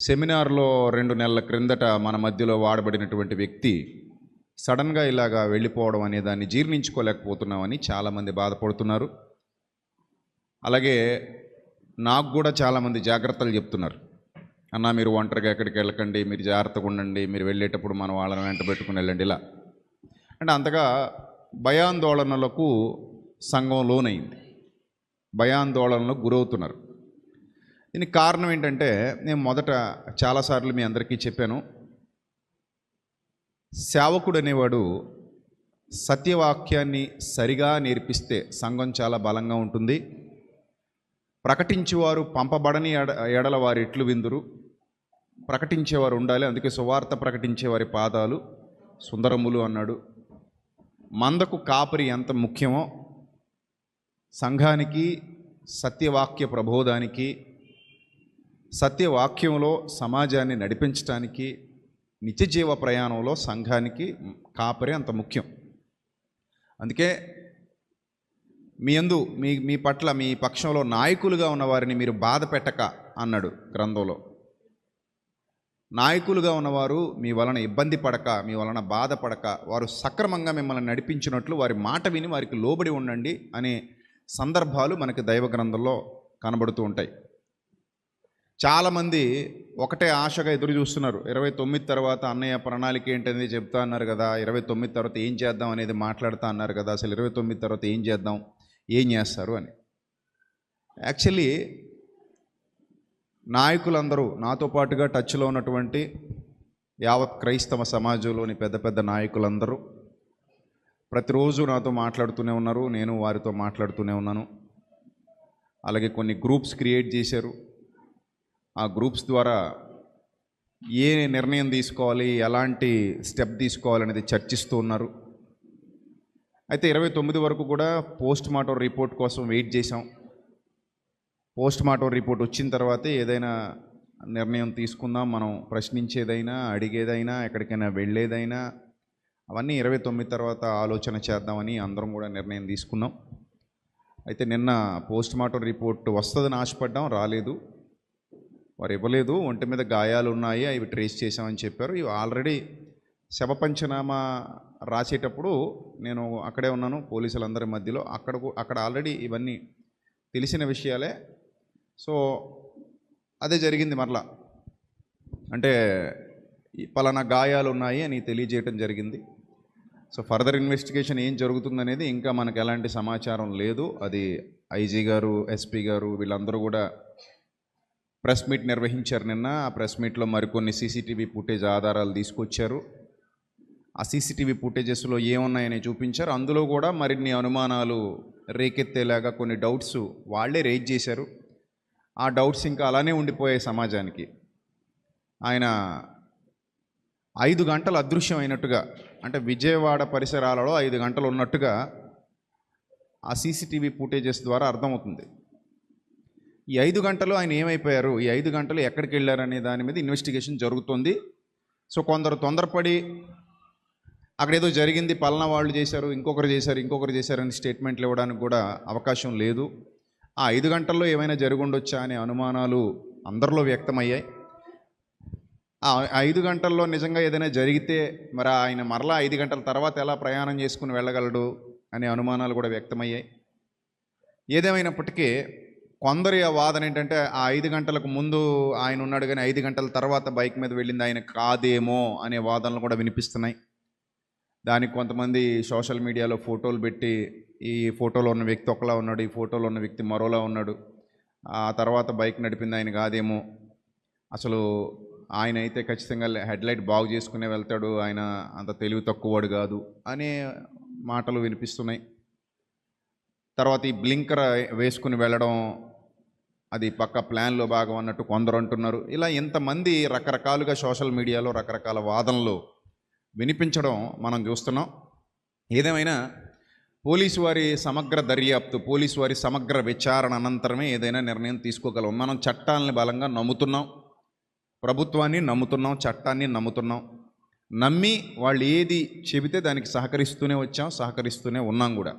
సెమినార్లో రెండు నెలల క్రిందట మన మధ్యలో వాడబడినటువంటి వ్యక్తి సడన్గా ఇలాగా వెళ్ళిపోవడం అనే దాన్ని జీర్ణించుకోలేకపోతున్నామని చాలామంది బాధపడుతున్నారు. అలాగే నాకు కూడా చాలామంది జాగ్రత్తలు చెప్తున్నారు. అన్న మీరు ఒంటరిగా ఎక్కడికి వెళ్ళకండి మీరు జాగ్రత్తగా ఉండండి మీరు వెళ్ళేటప్పుడు మనం వాళ్ళని వెంట పెట్టుకుని వెళ్ళండి ఇలా. అంటే అంతగా భయాందోళనలకు సంఘం లోనైంది. భయాందోళనలకు గురవుతున్నారు. దీనికి కారణం ఏంటంటే నేను మొదట చాలాసార్లు మీ అందరికీ చెప్పాను. సేవకుడు అనేవాడు సత్యవాక్యాన్ని సరిగా నేర్పిస్తే సంఘం చాలా బలంగా ఉంటుంది. ప్రకటించేవారు పంపబడని ఎడ ఎడల వారి ఎట్లు విందురు. ప్రకటించేవారు ఉండాలి అందుకే సువార్త ప్రకటించేవారి పాదాలు సుందరములు అన్నాడు. మందకు కాపరి ఎంత ముఖ్యమో సంఘానికి సత్యవాక్య ప్రబోధానికి సత్యవాక్యంలో సమాజాన్ని నడిపించడానికి నిత్యజీవ ప్రయాణంలో సంఘానికి కాపరి అంత ముఖ్యం. అందుకే మీ అందు మీ మీ పట్ల మీ పక్షంలో నాయకులుగా ఉన్న వారిని మీరు బాధ పెట్టక అన్నాడు గ్రంథంలో. నాయకులుగా ఉన్నవారు మీ వలన ఇబ్బంది పడక మీ వలన బాధపడక వారు సక్రమంగా మిమ్మల్ని నడిపించినట్లు వారి మాట విని వారికి లోబడి ఉండండి అనే సందర్భాలు మనకి దైవ గ్రంథంలో కనబడుతూ ఉంటాయి. చాలామంది ఒకటే ఆశగా ఎదురు చూస్తున్నారు. ఇరవై తొమ్మిది తర్వాత అన్నయ్య ప్రణాళిక ఏంటనేది చెప్తా అన్నారు కదా ఇరవై తొమ్మిది తర్వాత ఏం చేద్దాం అనేది మాట్లాడుతా అన్నారు కదా అసలు ఇరవై తొమ్మిది తర్వాత ఏం చేద్దాం ఏం చేస్తారు అని. యాక్చువల్లీ నాయకులందరూ నాతో పాటుగా టచ్లో ఉన్నటువంటి యావత్ క్రైస్తవ సమాజంలోని పెద్ద పెద్ద నాయకులందరూ ప్రతిరోజు నాతో మాట్లాడుతూనే ఉన్నారు నేను వారితో మాట్లాడుతూనే ఉన్నాను. అలాగే కొన్ని గ్రూప్స్ క్రియేట్ చేశారు. ఆ గ్రూప్స్ ద్వారా ఏ నిర్ణయం తీసుకోవాలి ఎలాంటి స్టెప్ తీసుకోవాలనేది చర్చిస్తూ ఉన్నారు. అయితే ఇరవై తొమ్మిది వరకు కూడా పోస్ట్ మార్టం రిపోర్ట్ కోసం వెయిట్ చేసాం పోస్ట్ మార్టం రిపోర్ట్ వచ్చిన తర్వాతే ఏదైనా నిర్ణయం తీసుకుందాం మనం ప్రశ్నించేదైనా అడిగేదైనా ఎక్కడికైనా వెళ్ళేదైనా అవన్నీ ఇరవై తొమ్మిది తర్వాత ఆలోచన చేద్దామని అందరం కూడా నిర్ణయం తీసుకున్నాం. అయితే నిన్న పోస్ట్ మార్టం రిపోర్ట్ వస్తుందని ఆశపడ్డాం రాలేదు. వారు ఇవ్వలేదు. ఒంటి మీద గాయాలు ఉన్నాయి అవి ట్రేస్ చేశామని చెప్పారు. ఇవి ఆల్రెడీ శవ పంచనామా రాసేటప్పుడు నేను అక్కడే ఉన్నాను పోలీసులందరి మధ్యలో. అక్కడ అక్కడ ఆల్రెడీ ఇవన్నీ తెలిసిన విషయాలే. సో అదే జరిగింది మరలా. అంటే పలానా గాయాలు ఉన్నాయి అని తెలియజేయటం జరిగింది. సో ఫర్దర్ ఇన్వెస్టిగేషన్ ఏం జరుగుతుందనేది ఇంకా మనకు ఎలాంటి సమాచారం లేదు. అది ఐజీ గారు ఎస్పీ గారు వీళ్ళందరూ కూడా ప్రెస్ మీట్ నిర్వహించారు నిన్న. ఆ ప్రెస్ మీట్లో మరికొన్ని సీసీటీవీ ఫుటేజ్ ఆధారాలు తీసుకొచ్చారు. ఆ సీసీటీవీ ఫుటేజెస్లో ఏమున్నాయని చూపించారు. అందులో కూడా మరిన్ని అనుమానాలు రేకెత్తేలాగా కొన్ని డౌట్స్ వాళ్ళే రేజ్ చేశారు. ఆ డౌట్స్ ఇంకా అలానే ఉండిపోయాయి సమాజానికి. ఆయన ఐదు గంటలు అదృశ్యం అయినట్టుగా అంటే విజయవాడ పరిసరాలలో ఐదు గంటలు ఉన్నట్టుగా ఆ సీసీటీవీ ఫుటేజెస్ ద్వారా అర్థమవుతుంది. ఈ ఐదు గంటలు ఆయన ఏమైపోయారు? ఈ ఐదు గంటలు ఎక్కడికి వెళ్ళారనే దాని మీద ఇన్వెస్టిగేషన్ జరుగుతుంది. సో కొందరు తొందరపడి అక్కడ ఏదో జరిగింది పలానా వాళ్ళు చేశారు ఇంకొకరు చేశారు ఇంకొకరు చేశారని స్టేట్మెంట్లు ఇవ్వడానికి కూడా అవకాశం లేదు. ఆ ఐదు గంటల్లో ఏమైనా జరుగుండొచ్చా అనే అనుమానాలు అందరిలో వ్యక్తమయ్యాయి. ఆ ఐదు గంటల్లో నిజంగా ఏదైనా జరిగితే మరి ఆయన మరలా ఐదు గంటల తర్వాత ఎలా ప్రయాణం చేసుకుని వెళ్ళగలడు అనే అనుమానాలు కూడా వ్యక్తమయ్యాయి. ఏదేమైనప్పటికీ కొందరి ఆ వాదన ఏంటంటే ఆ ఐదు గంటలకు ముందు ఆయన ఉన్నాడు కానీ ఐదు గంటల తర్వాత బైక్ మీద వెళ్ళింది ఆయన కాదేమో అనే వాదనలు కూడా వినిపిస్తున్నాయి. దానికి కొంతమంది సోషల్ మీడియాలో ఫోటోలు పెట్టి ఈ ఫోటోలో ఉన్న వ్యక్తి ఒకలా ఉన్నాడు ఈ ఫోటోలో ఉన్న వ్యక్తి మరోలా ఉన్నాడు. ఆ తర్వాత బైక్ నడిపింది ఆయన కాదేమో. అసలు ఆయన అయితే ఖచ్చితంగా హెడ్లైట్ బాగు చేసుకునే వెళ్తాడు ఆయన అంత తెలివి తక్కువవాడు కాదు అనే మాటలు వినిపిస్తున్నాయి. తర్వాత ఈ బ్లింకర్ వేసుకుని వెళ్ళడం అది పక్క ప్లాన్లో భాగం అన్నట్టు కొందరు అంటున్నారు. ఇలా ఇంతమంది రకరకాలుగా సోషల్ మీడియాలో రకరకాల వాదనలు వినిపించడం మనం చూస్తున్నాం. ఏదేమైనా పోలీసు వారి సమగ్ర దర్యాప్తు పోలీసు వారి సమగ్ర విచారణ అనంతరమే ఏదైనా నిర్ణయం తీసుకోగలం. మనం చట్టాలని బలంగా నమ్ముతున్నాం. ప్రభుత్వాన్ని నమ్ముతున్నాం చట్టాన్ని నమ్ముతున్నాం. నమ్మి వాళ్ళు ఏది చెబితే దానికి సహకరిస్తూనే వచ్చాం సహకరిస్తూనే ఉన్నాం కూడా.